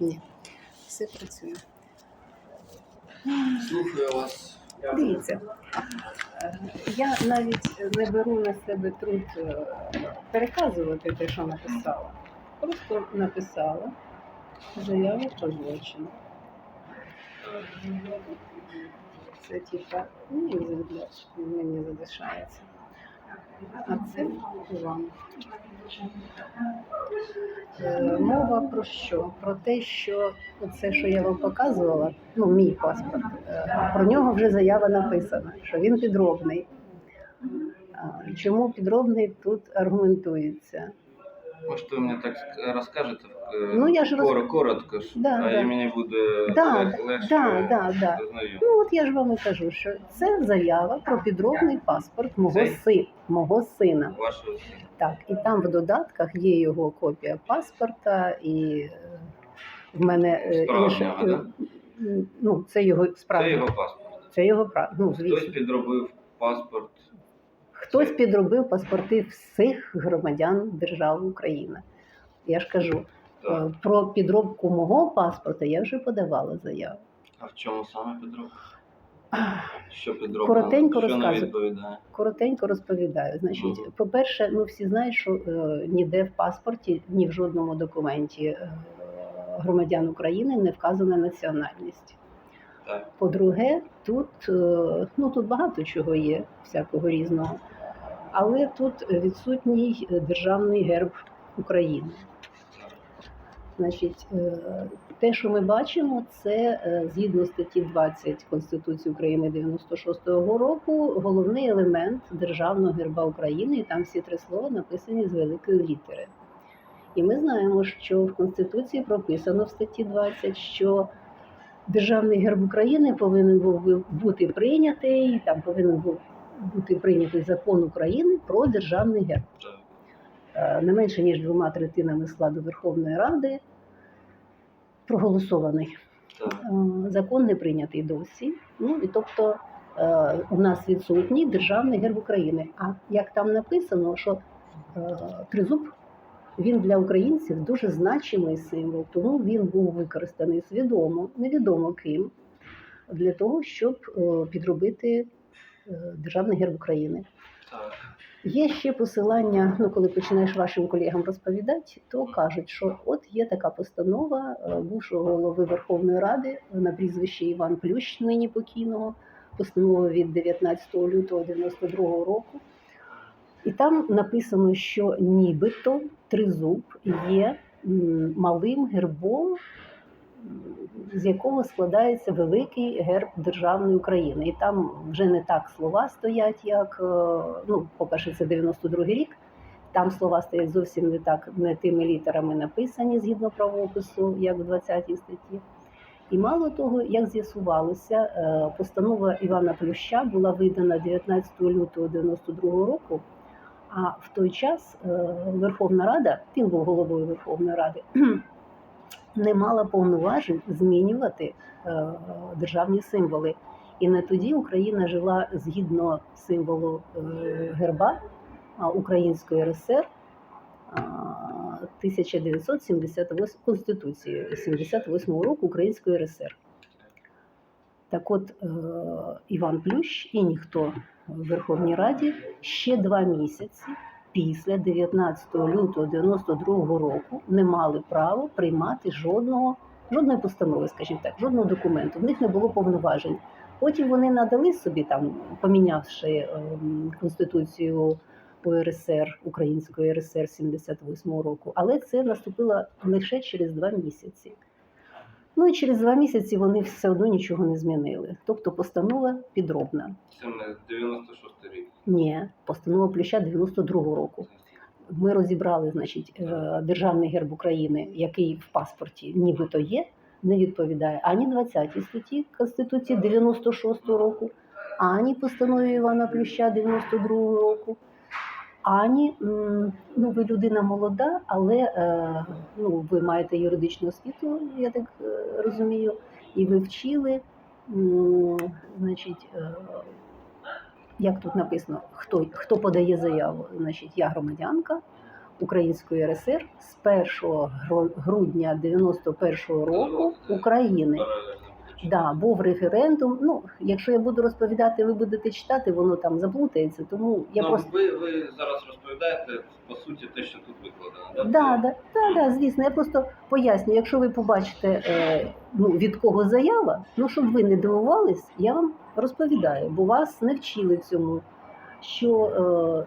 Ні. Все працює. Слухаю вас. Дивіться, я навіть не беру на себе труд е, переказувати те, що написала. Просто написала заяву про злочин. Це типа, ну, мені залишається. А це вам. Е, Мова про що? Про те, що це, що я вам показувала, ну, мій паспорт, е, про нього вже заява написана, що він підробний. Чому підробний тут аргументується? Может, вы мне так ск- расскажете э, Ну, я ж коро- коротко, Да, а да. мені буде Да, лег- легше да, да, да. знаю. Ну от я ж вам і кажу, що це заява про підробний паспорт мого Цей? си, мого сина. Вашого сина. Так, і там в додатках є його копія паспорта, і е, в мене е, Справжнього, інше, да? е, ну це його Це справді. його паспорт. Це його прав. Ну, Хтось звісно. підробив паспорт. Хтось підробив паспорти всіх громадян держави України. Я ж кажу, е, про підробку мого паспорта я вже подавала заяву. А в чому саме підробка? Що підробка? Коротенько що не відповідає? Коротенько розповідаю. Значить, Мгм. по-перше, ну всі знають, що е, ніде в паспорті, ні в жодному документі е, громадян України не вказана національність. По-друге, тут, е, ну, тут багато чого є, всякого різного, але тут відсутній е, державний герб України. Значить, е, те, що ми бачимо, це згідно статті 20 Конституції України 96-го року головний елемент державного герба України, і там всі три слова написані з великої літери. І ми знаємо, що в Конституції прописано в статті 20, що державний герб України повинен був бути прийнятий, там повинен був бути прийнятий закон України про державний герб е, не менше ніж двома третинами складу Верховної Ради проголосований. Е, Закон не прийнятий досі. Ну і тобто е, у нас відсутній державний герб України. А як там написано, що тризуб він для українців дуже значимий символ, тому він був використаний свідомо, невідомо ким, для того, щоб е, підробити е, державний герб України. Є ще посилання, ну коли починаєш вашим колегам розповідати, то кажуть, що от є така постанова е, бувшого голови Верховної Ради на прізвище Іван Плющ, нині покійного, постанова від 19 лютого 92 року. І там написано, що нібито тризуб є малим гербом, з якого складається великий герб державної України. І там вже не так слова стоять, як е, ну, по-перше, це 92-й рік. Там слова стоять зовсім не так, не тими літерами написані згідно правопису, як в 20 статті. І мало того, як з'ясувалося, е, постанова Івана Плюща була видана 19 лютого 92 року. А в той час е, Верховна Рада, він був головою Верховної Ради, не мала повноважень змінювати е, державні символи. І не тоді Україна жила згідно символу е, герба Української РСР 1978 Конституції 78 року Української РСР. Так от е, Іван Плющ і ніхто в Верховній Раді ще два місяці після 19 лютого 92 року не мали права приймати жодного, жодної постанови, скажімо так, жодного документу. В них не було повноважень. Потім вони надали собі там, помінявши ем, конституцію УРСР Української РСР 78 року, але це наступило лише через два місяці. Ну і через два місяці вони все одно нічого не змінили. Тобто постанова підробна. Це не 96 рік. Ні, постанова Плюща 92 року. Ми розібрали, значить, е, державний герб України, який в паспорті нібито є, не відповідає ані 20 статті Конституції 96 року, ані постанові Івана Плюща 92 року, ані ну ви людина молода, але е, ну ви маєте юридичну освіту, я так е, розумію, і ви вчили, значить. е, як тут написано, хто, хто подає заяву? Значить, я громадянка Української РСР з 1 грудня 91-го року України. Да, був референдум. Ну, якщо я буду розповідати, ви будете читати, воно там заплутається. Тому я ну, просто ви, ви зараз розповідаєте по суті те, що тут викладено. да, да, да, да, звісно, я просто пояснюю. Якщо ви побачите е, ну, від кого заява, ну щоб ви не дивувались, я вам розповідаю, бо вас не вчили цьому. Що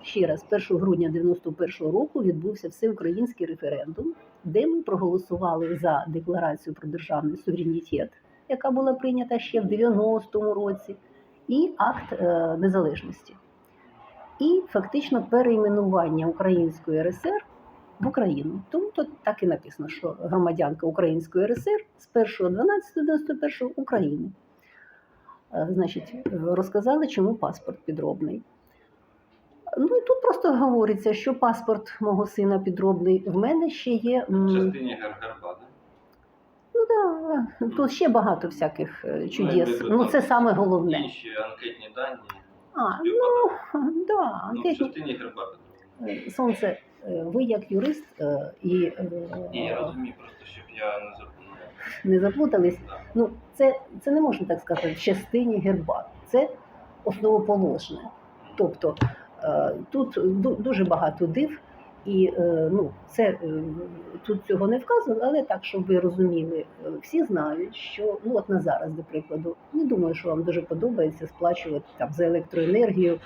е, ще раз, 1 грудня 91-го року відбувся всеукраїнський референдум, де ми проголосували за декларацію про державний суверенітет, яка була прийнята ще в 90-му році, і акт е, незалежності. І фактично перейменування Української РСР в Україну. Тому тут так і написано, що громадянка Української РСР з 1.12.91 України. Е, Значить, розказали, чому паспорт підробний. Ну і тут просто говориться, що паспорт мого сина підробний. В мене ще є. В частині Гергерба, да? Ну тут ще багато всяких е, чудес. Ну, Ну, це саме головне. Інші анкетні дані А, ну да, Ну, в анкетні частині Герба підробно. Е, Сонце, е, ви як юрист і Ні, я розумію просто, щоб я не забув. не заплутались. Да. Ну, це, це не можна так сказати в частині герба. Це основоположне. Тобто тут дуже багато див, і е, ну, це е, тут цього не вказано, але так, щоб ви розуміли, е, всі знають, що ну от на зараз, до прикладу, не думаю, що вам дуже подобається сплачувати там за електроенергію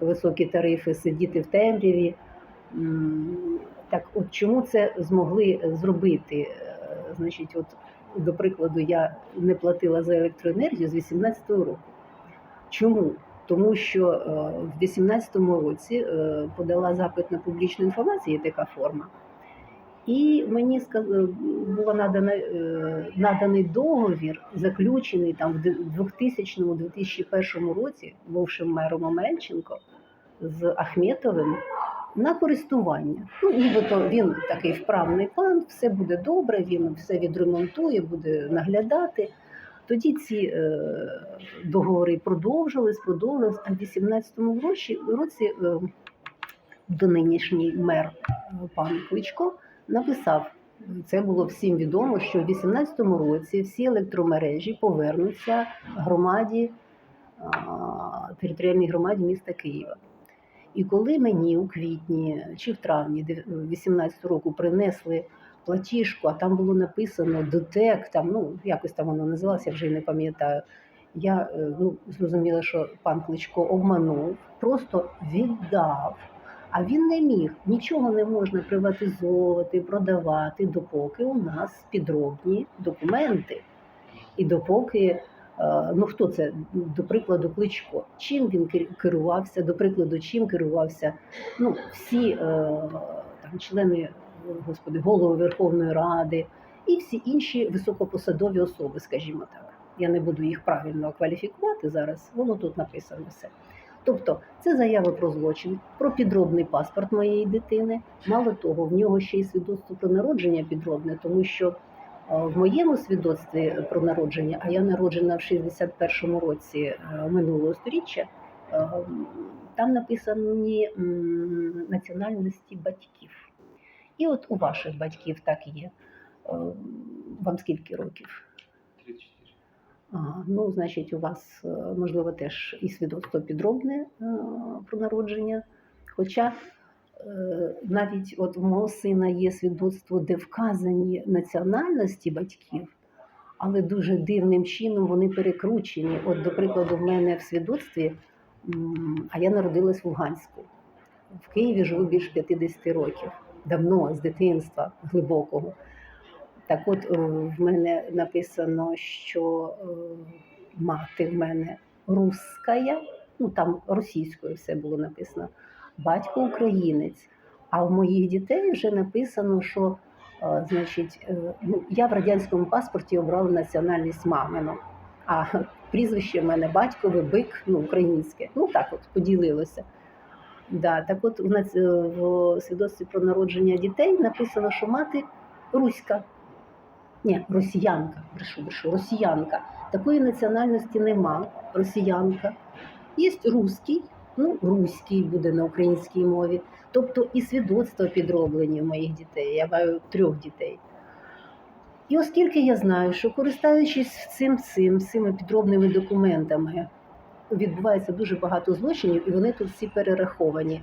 високі тарифи, сидіти в темряві. Так, от чому це змогли зробити? Значить, от до прикладу, я не платила за електроенергію з 18-го року. Чому? Тому що е, в 18-му році е, подала запит на публічну інформацію, є така форма. І мені е, е, наданий договір, заключений там в 2000-2001 році, бувшим мером Омельченко з Ахметовим на користування. Ну, нібито він такий вправний пан, все буде добре, він все відремонтує, буде наглядати. Тоді ці е, договори продовжились, продовжились, а в 18-му році, е, до нинішній мер е, пан Кличко написав. Це було всім відомо, що в 18-му році всі електромережі повернуться громаді, територіальній громаді міста Києва. І коли мені у квітні чи в травні 18 року принесли платіжку, а там було написано ДТЕК, там ну якось там воно називалося, я вже не пам'ятаю. Я е, ну, зрозуміла, що пан Кличко обманув, просто віддав. А він не міг, нічого не можна приватизовувати, продавати, допоки у нас підробні документи. І допоки, е, ну хто це, до прикладу, Кличко, чим він кер- керувався, до прикладу, чим керувався ну, всі е, там, члени, господи, голови Верховної Ради і всі інші високопосадові особи, скажімо так. Я не буду їх правильно кваліфікувати зараз, воно тут написано все. Тобто це заява про злочин, про підробний паспорт моєї дитини. Мало того, в нього ще й свідоцтво про народження підробне, тому що е, в моєму свідоцтві про народження, а я народжена в 61-му році е, минулого сторіччя, е, там написані національності батьків. І от у ваших батьків так є. Е, Вам скільки років? 34. Ага, ну, значить, у вас е, можливо теж і свідоцтво підробне е, про народження. Хоча навіть от у мого сина є свідоцтво, де вказані національності батьків, але дуже дивним чином вони перекручені. От, до прикладу, в мене в свідоцтві, а я народилась в Луганську. В Києві живу більш 50 років, давно, з дитинства глибокого. Так от е, в мене написано, що е, мати в мене русская, ну там російською все було написано, батько українець. А в моїх дітей вже написано, що е, значить, ну, я в радянському паспорті обрала національність мамину, а прізвище в мене батькове бик, ну, українське. Ну так от поділилося. Да, так от нац- е, в свідоцтві про народження дітей написано, що мати руська. Ні, росіянка, брешу, брешу, росіянка. Такої національності нема, росіянка. Є русський, ну, руський буде на українській мові. Тобто і свідоцтва підроблені в моїх дітей. Я маю трьох дітей. І оскільки я знаю, що користуючись цим цим, цими підробними документами, відбувається дуже багато злочинів, і вони тут всі перераховані.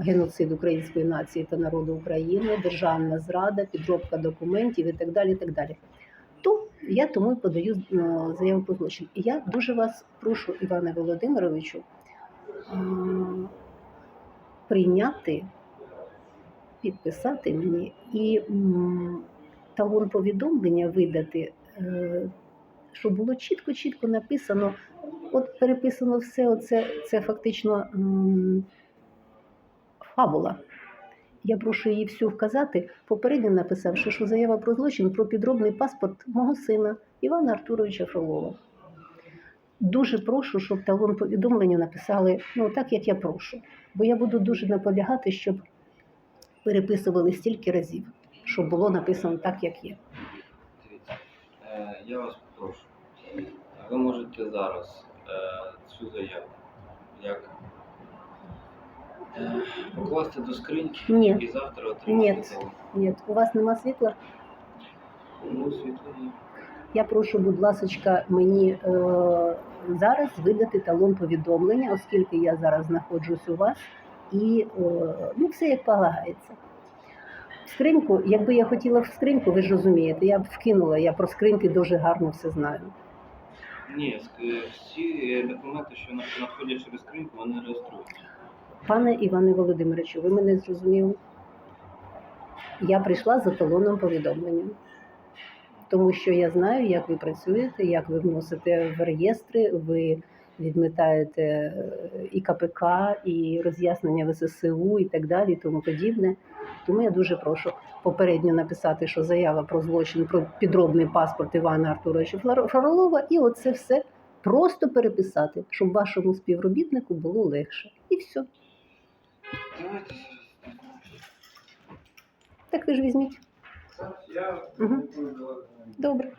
Геноцид української нації та народу України, державна зрада, підробка документів і так далі. І так далі. То я тому і подаю е, заяву про злочин. І я дуже вас прошу, Іване Володимировичу, е, прийняти, підписати мені і талон повідомлення видати, щоб було чітко-чітко написано. От переписано все, оце, це фактично м, фабула. Я прошу її всю вказати, попередньо написавши, що заява про злочин про підробний паспорт мого сина Івана Артуровича Фролова. Дуже прошу, щоб талон повідомлення написали ну, так, як я прошу. Бо я буду дуже наполягати, щоб переписували стільки разів, щоб було написано так, як є. Дивіться, е, я вас прошу. Ви можете зараз е, цю заяву як е, покласти до скриньки Ні. і завтра отримати Ні. Ні, у вас нема світла? Ну, світло є. Я прошу, будь ласка, мені е, зараз видати талон повідомлення, оскільки я зараз знаходжусь у вас, і е, ну, все як полагається. Скриньку, якби я хотіла в скриньку, ви ж розумієте, я б вкинула, я про скриньки дуже гарно все знаю. Ні, всі документи, що надходять через скриньку, вони реєструються. Пане Іване Володимировичу, ви мене зрозуміли? Я прийшла за талоном повідомлення, тому що я знаю, як ви працюєте, як ви вносите в реєстри, ви відмітаєте е, і КПК, і роз'яснення ВССУ, і так далі, і тому подібне. Тому я дуже прошу попередньо написати, що заява про злочин, про підробний паспорт Івана Артуровича Фролова, і оце все просто переписати, щоб вашому співробітнику було легше. І все. Так ви ж візьміть. Мгм. Добре.